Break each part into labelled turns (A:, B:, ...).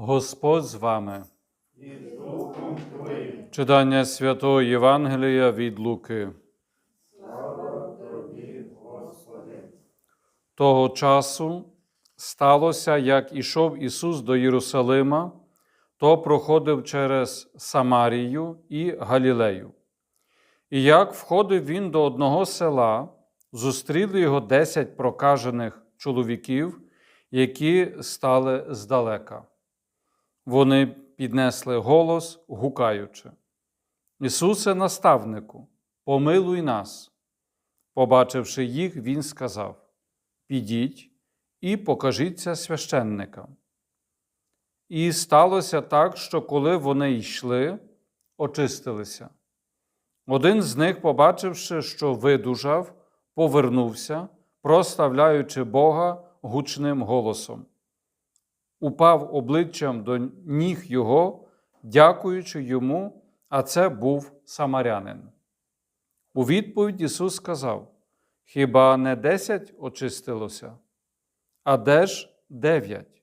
A: Господь з вами. Читання Святого Євангелія від Луки. Того часу сталося, як ішов Ісус до Єрусалима, то проходив через Самарію і Галілею. І як входив він до одного села, зустріли його десять прокажених чоловіків, які стали здалека. Вони піднесли голос, гукаючи: Ісусе, наставнику, помилуй нас. Побачивши їх, Він сказав: Підіть і покажіться священникам. І сталося так, що коли вони йшли, очистилися. Один з них, побачивши, що видужав, повернувся, проставляючи Бога гучним голосом. Упав обличчям до ніг його, дякуючи йому, а це був самарянин. У відповідь Ісус сказав: Хіба не десять очистилося, а де ж дев'ять?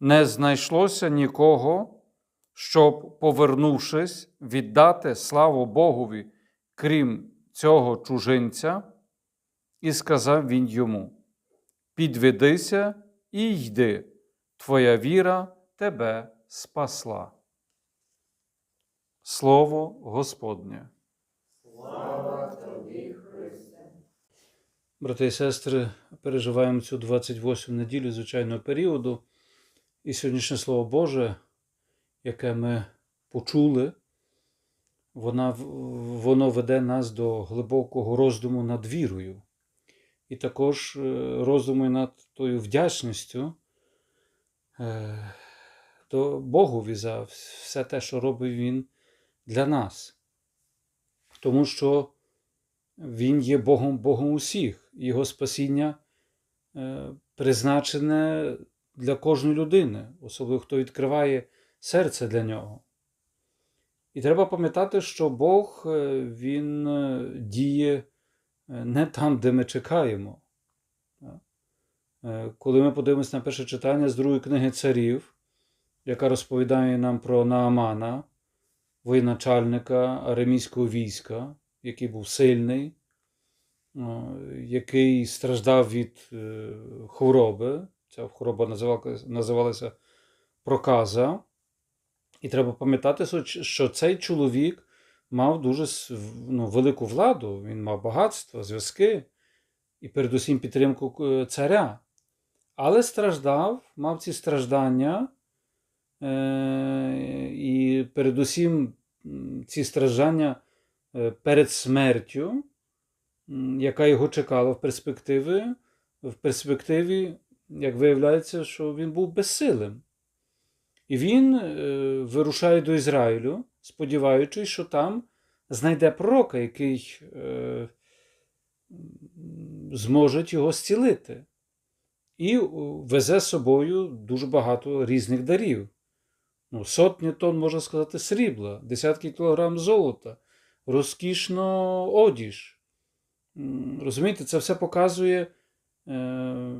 A: Не знайшлося нікого, щоб, повернувшись, віддати славу Богові, крім цього чужинця, і сказав він йому: Підведися і йди, твоя віра тебе спасла. Слово Господнє. Брати і сестри, переживаємо цю 28 неділю звичайного періоду. І сьогоднішнє Слово Боже, яке ми почули, вона, воно веде нас до глибокого роздуму над вірою. І також е, роздуму над тою вдячністю до Богові за все те, що робить Він для нас. Тому що Він є Богом Богом усіх, Його спасіння е, призначене для кожної людини, особливо хто відкриває серце для нього. І треба пам'ятати, що Бог е, Він е, діє е, не там, де ми чекаємо. Е, Коли ми подивимося на перше читання з другої книги царів, яка розповідає нам про Наамана, воєначальника аремійського війська, який був сильний, е, який страждав від е, хвороби. Ця хвороба називалася, проказа. І треба пам'ятати, що- цей чоловік мав дуже ну, велику владу, він мав багатство, зв'язки і передусім підтримку царя. Але страждав, мав ці страждання, е- і передусім ці страждання е, перед смертю, яка його чекала в перспективі, в перспективі, як виявляється, що він був безсилим. І він е, вирушає до Ізраїлю, сподіваючись, що там знайде пророка, який зможе його зцілити. І е, везе з собою дуже багато різних дарів. Ну, сотні тонн, можна сказати, срібла, десятки кілограм золота, розкішно одіж. Розумієте, це все показує, е,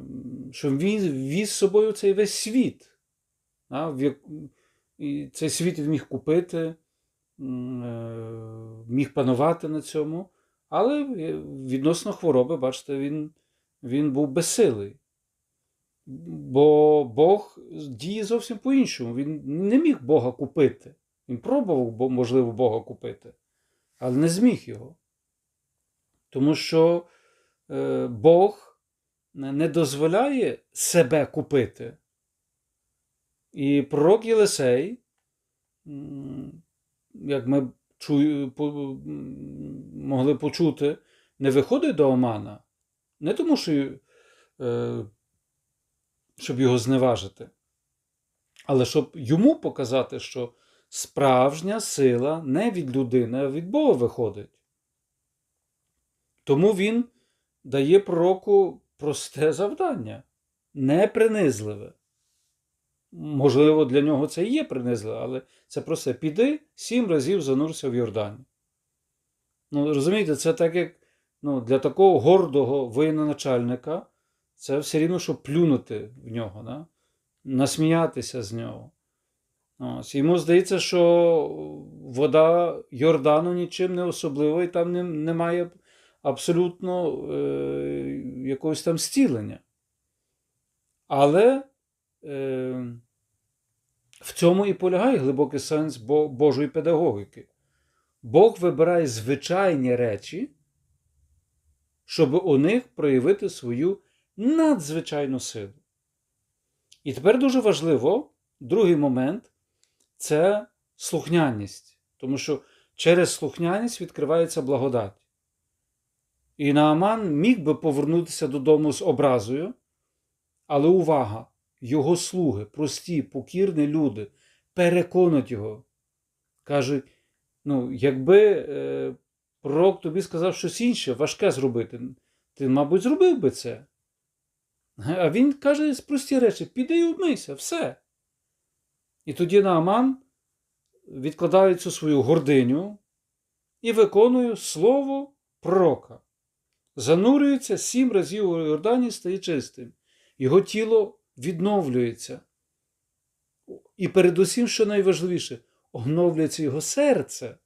A: що він віз з собою цей весь світ. І цей світ він міг купити, е, міг панувати на цьому, але відносно хвороби, бачите, він, він був безсилий. Бо Бог діє зовсім по-іншому. Він не міг Бога купити. Він пробував, можливо, Бога купити, але не зміг його. Тому що е, Бог не дозволяє себе купити. І пророк Єлисей, як ми могли почути, не виходить до Омана, не тому, що, е, щоб його зневажити, але щоб йому показати, що справжня сила не від людини, а від Бога виходить. Тому він дає пророку просте завдання, непринизливе. Можливо, для нього це і є принизливо, але це просто піди сім разів занурся в Йордані. Ну, розумієте, це так як ну, для такого гордого воєноначальника це все рівно, щоб плюнути в нього. Да? насміятися з нього. Ось. Йому здається, що вода Йордану нічим не особлива, і там немає абсолютно е, якогось там зцілення. Але е, в цьому і полягає глибокий сенс Божої педагогіки. Бог вибирає звичайні речі, щоб у них проявити свою надзвичайну силу. І тепер дуже важливо, другий момент це слухняність. Тому що через слухняність відкривається благодать. І Нааман міг би повернутися додому з образою, але увага! Його слуги, прості, покірні люди, переконують його. Кажуть: ну, якби е, пророк тобі сказав щось інше, важке зробити, ти, мабуть, зробив би це. А він каже прості речі: піди і вмийся, все. І тоді Нааман відкладає цю свою гординю і виконує слово пророка. Занурюється сім разів у Йордані, стає чистим. Його тіло відновлюється. І передусім, що найважливіше, оновлюється його серце.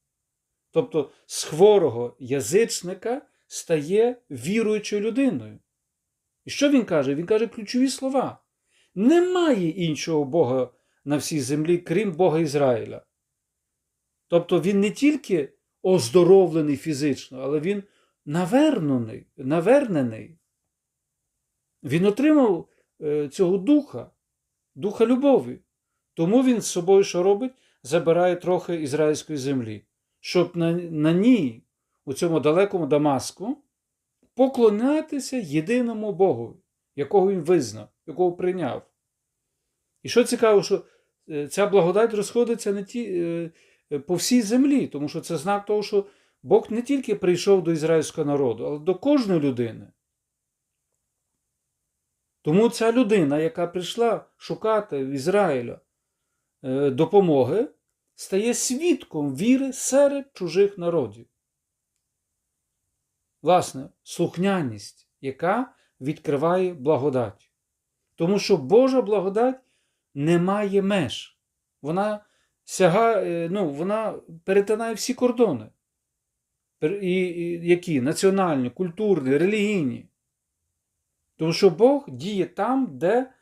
A: Тобто з хворого язичника стає віруючою людиною. І що він каже? Він каже ключові слова. Немає іншого Бога на всій землі, крім Бога Ізраїля. Тобто він не тільки оздоровлений фізично, але він навернений, навернений. Він отримав е, цього духа, духа любові. Тому він з собою, що робить, забирає трохи ізраїльської землі, щоб на, на ній, у цьому далекому Дамаску, поклонятися єдиному Богу, якого він визнав, якого прийняв. І що цікаво, що е, ця благодать розходиться не ті, е, по всій землі, тому що це знак того, що Бог не тільки прийшов до ізраїльського народу, але до кожної людини. Тому ця людина, яка прийшла шукати в Ізраїля е, допомоги, стає свідком віри серед чужих народів. Власне, слухняність, яка відкриває благодать. Тому що Божа благодать не має меж. Вона сягає, ну, вона перетинає всі кордони. Які? Національні, культурні, релігійні. Тому що Бог діє там, де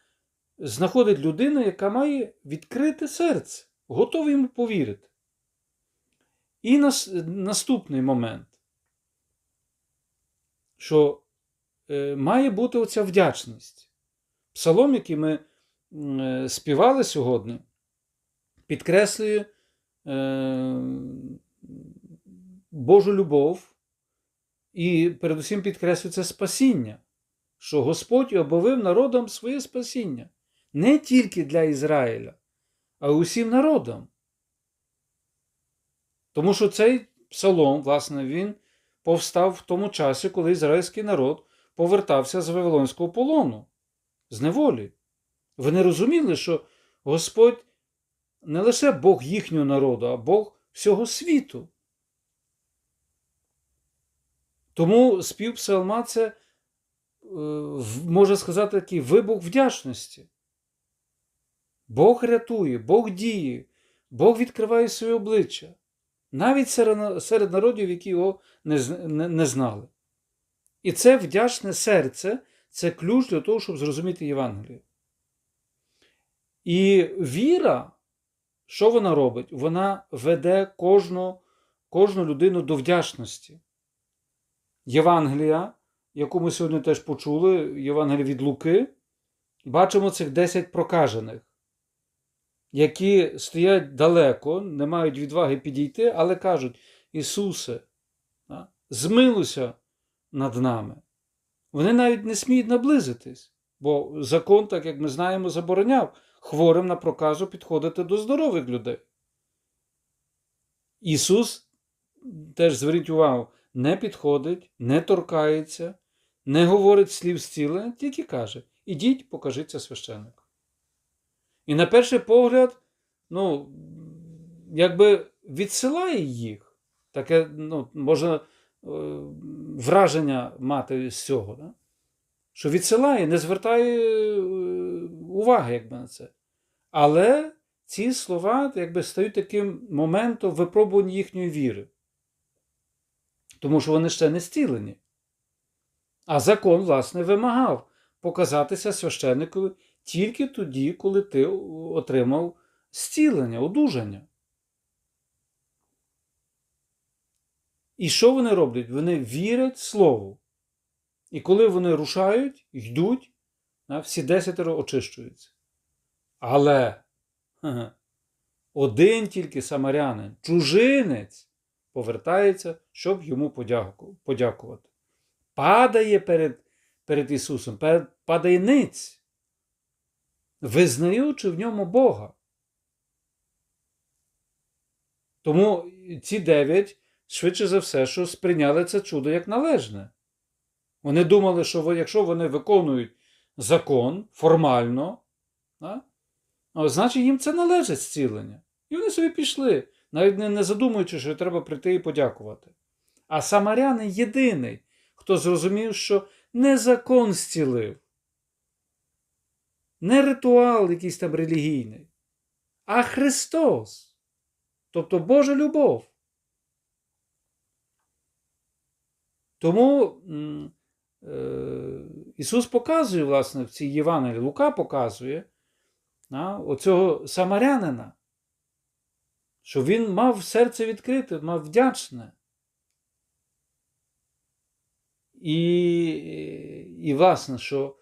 A: знаходить людину, яка має відкрите серце, готовий йому повірити. І нас, наступний момент, що е, має бути оця вдячність. Псалом, який ми е, співали сьогодні, підкреслює е, Божу любов і передусім підкреслює це спасіння, що Господь обовив народом своє спасіння не тільки для Ізраїля, а й усім народам. Тому що цей псалом, власне, він повстав в тому часі, коли ізраїльський народ повертався з Вавилонського полону, з неволі. Вони розуміли, що Господь не лише Бог їхнього народу, а Бог всього світу. Тому спів псалма це, е, можна сказати, такий вибух вдячності. Бог рятує, Бог діє, Бог відкриває своє обличчя, навіть серед, народів, які його не знали. І це вдячне серце це ключ для того, щоб зрозуміти Євангеліє. І віра, що вона робить? Вона веде кожну, кожну людину до вдячності. Євангелія, яку ми сьогодні теж почули, Євангелія від Луки, бачимо цих 10 прокажених, які стоять далеко, не мають відваги підійти, але кажуть: Ісусе, змилуйся над нами. Вони навіть не сміють наблизитись, бо закон, так як ми знаємо, забороняв хворим на проказу підходити до здорових людей. Ісус, теж зверніть увагу, не підходить, не торкається, не говорить слів зцілення, тільки каже: ідіть, покажіться священнику. І на перший погляд, ну, якби відсилає їх. Таке, ну, можна е, враження мати з цього. Да? Що відсилає, не звертає е, уваги якби, на це. Але ці слова якби, стають таким моментом випробування їхньої віри. Тому що вони ще не зцілені. А закон, власне, вимагав показатися священникові тільки тоді, коли ти отримав зцілення, одужання. І що вони роблять? Вони вірять Слову. І коли вони рушають, йдуть, всі десятеро очищуються. Але один тільки самарянин, чужинець, повертається, щоб йому подякувати. Падає перед перед Ісусом, падає ниць, визнаючи в ньому Бога. Тому ці дев'ять, швидше за все, що сприйняли це чудо як належне. Вони думали, що якщо вони виконують закон формально, значить їм це належить зцілення. І вони собі пішли, навіть не задумуючи, що треба прийти і подякувати. А самарянин єдиний, хто зрозумів, що не закон зцілив, не ритуал якийсь там релігійний, а Христос, тобто Божа любов. Тому е, Ісус показує, власне, в цій Євангелії, Лука показує а, оцього самарянина, що він мав серце відкрите, мав вдячне. І, і власне, що,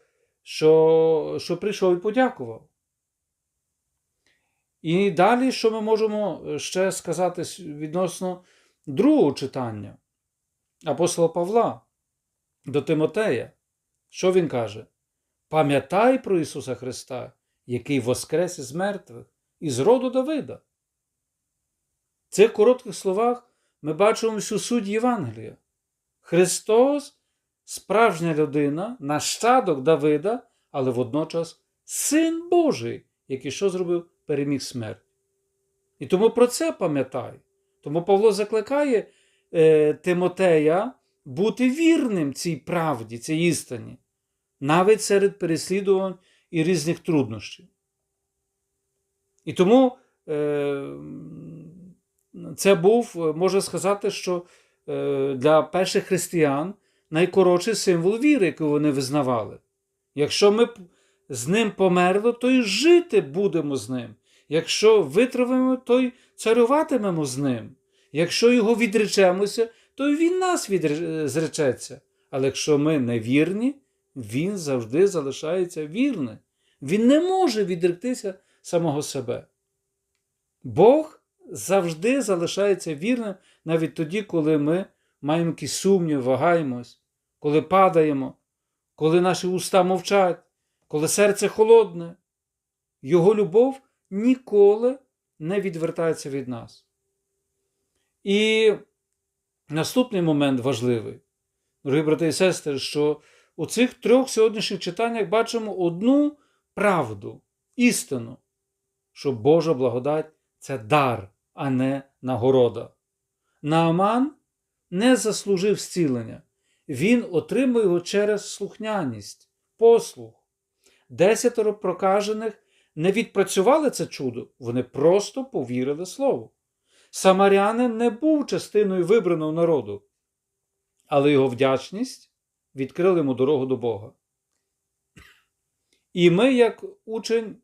A: що, що прийшов і подякував. І далі, що ми можемо ще сказати відносно другого читання апостола Павла до Тимотея, що він каже? Пам'ятай про Ісуса Христа, який воскрес із мертвих, із роду Давида. В цих коротких словах ми бачимо всю суть Євангелія. Христос справжня людина, нащадок Давида, але водночас Син Божий, який що зробив, переміг смерть. І тому про це пам'ятай. Тому Павло закликає е, Тимотея бути вірним цій правді, цій істині, навіть серед переслідувань і різних труднощів. І тому е, це був, можна сказати, що е, для перших християн найкоротший символ віри, яку вони визнавали. Якщо ми з ним померли, то й жити будемо з ним. Якщо витравимо, то й царюватимемо з ним. Якщо його відречемося, то й він нас відречеться. Але якщо ми не вірні, він завжди залишається вірним. Він не може відректися самого себе. Бог завжди залишається вірним навіть тоді, коли ми маємо якісь сумніви, вагаємось, коли падаємо, коли наші уста мовчать, коли серце холодне. Його любов ніколи не відвертається від нас. І наступний момент важливий, дорогі брати і сестри, що у цих трьох сьогоднішніх читаннях бачимо одну правду, істину, що Божа благодать це дар, а не нагорода. Нааман не заслужив зцілення. Він отримує його через слухняність, послух. Десятеро прокажених не відпрацювали це чудо, вони просто повірили слову. Самарянин не був частиною вибраного народу, але його вдячність відкрила йому дорогу до Бога. І ми, як учень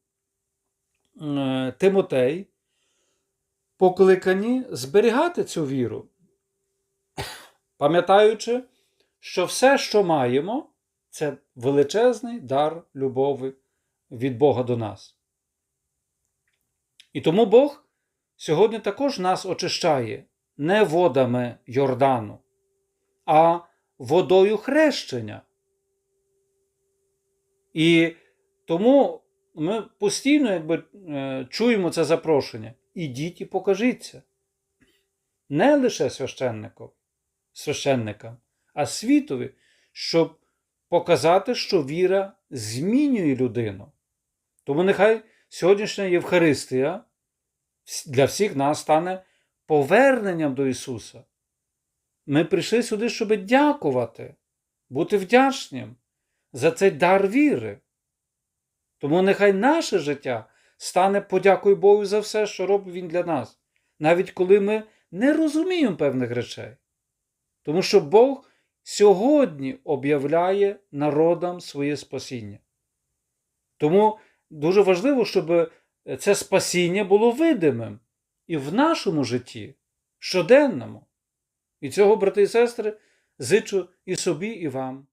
A: е, Тимотей, покликані зберігати цю віру, пам'ятаючи, що все, що маємо, це величезний дар любові від Бога до нас. І тому Бог сьогодні також нас очищає не водами Йордану, а водою хрещення. І тому ми постійно якби, е, чуємо це запрошення. Ідіть і покажіться. Не лише священникам, священникам, а світові, щоб показати, що віра змінює людину. Тому нехай сьогоднішня Євхаристія для всіх нас стане поверненням до Ісуса. Ми прийшли сюди, щоб дякувати, бути вдячним за цей дар віри. Тому нехай наше життя стане подякою Богу за все, що робить Він для нас, навіть коли ми не розуміємо певних речей. Тому що Бог сьогодні об'являє народам своє спасіння. Тому дуже важливо, щоб це спасіння було видимим і в нашому житті, щоденному. І цього, брати і сестри, зичу і собі, і вам.